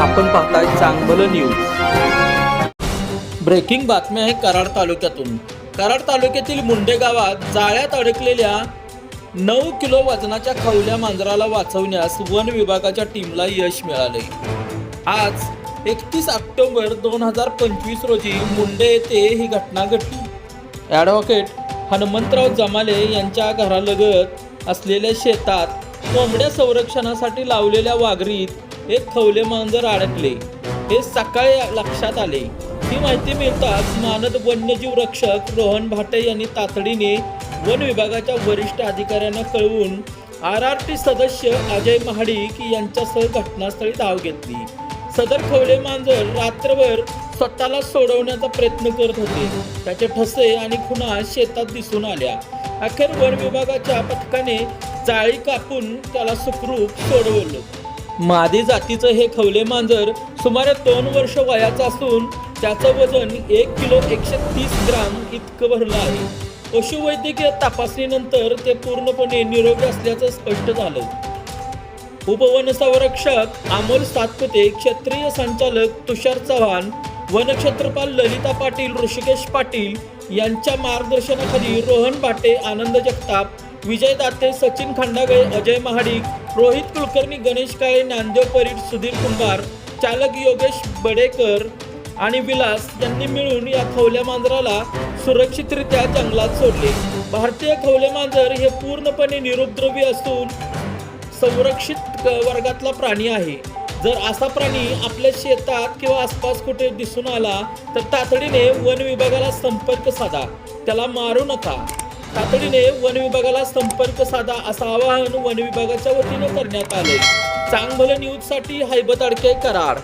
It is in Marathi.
आपण पाहताय चांगलं न्यूज ब्रेकिंग बातमी आहे कराड तालुक्यातून. कराड तालुक्यातील मुंडे गावात जाळ्यात अडकलेल्या नऊ किलो वजनाच्या खवल्या मांजराला वाचवण्यास वन विभागाच्या टीमला यश मिळाले. आज एकतीस ऑक्टोबर दोन हजार पंचवीस रोजी मुंडे येथे ही घटना घडली. ॲडव्होकेट हनुमंतराव जमाले यांच्या घरालगत असलेल्या शेतात कोंबड्या संरक्षणासाठी लावलेल्या वाघरीत हे खवले मांजर अडकले. हे सकाळी लक्षात आले. ही माहिती मिळताच मानद वन्यजीव रक्षक रोहन भाटे यांनी तातडीने वन विभागाच्या वरिष्ठ अधिकाऱ्यांना कळवून आर आर टी सदस्य अजय महाडिक यांच्यासह घटनास्थळी धाव घेतली. सदर खवले मांजर रात्रभर स्वतःला सोडवण्याचा प्रयत्न करत होते. त्याचे ठसे आणि खुणा शेतात दिसून आल्या. अखेर वन विभागाच्या पथकाने जाळी कापून त्याला सुखरूप सोडवलं. मादी जातीचं हे खवले मांजर सुमारे दोन वर्ष वयाचं असून त्याचं वजन एक किलो एकशे तीस ग्राम इतकं भरलं आहे. पशुवैद्यकीय तपासणीनंतर ते पूर्णपणे निरोगी असल्याचं स्पष्ट झालं. उपवन संरक्षक अमोल सातपुते क्षेत्रीय संचालक तुषार चव्हाण वनक्षेत्रपाल ललिता पाटील ऋषिकेश पाटील यांच्या मार्गदर्शनाखाली रोहन भाटे आनंद जगताप विजय दाते सचिन खांडागळे अजय महाडिक रोहित कुलकर्णी गणेश काळे नांदेव परीट सुधीर कुंभार चालक योगेश बडेकर आणि विलास यांनी मिळून या खवल्या मांजराला सुरक्षितरित्या जंगलात सोडले. भारतीय खवले मांजर हे पूर्णपणे निरुपद्रवी असून संरक्षित वर्गातला प्राणी आहे. जर असा प्राणी आपल्या शेतात किंवा आसपास कुठे दिसून आला तर तातडीने वन विभागाला संपर्क साधा. त्याला मारू नका. तातडीने वन विभागाला संपर्क साधा असं आवाहन वन विभागाच्या वतीनं करण्यात आले चांगलं न्यूजसाठी हैबत अडके करार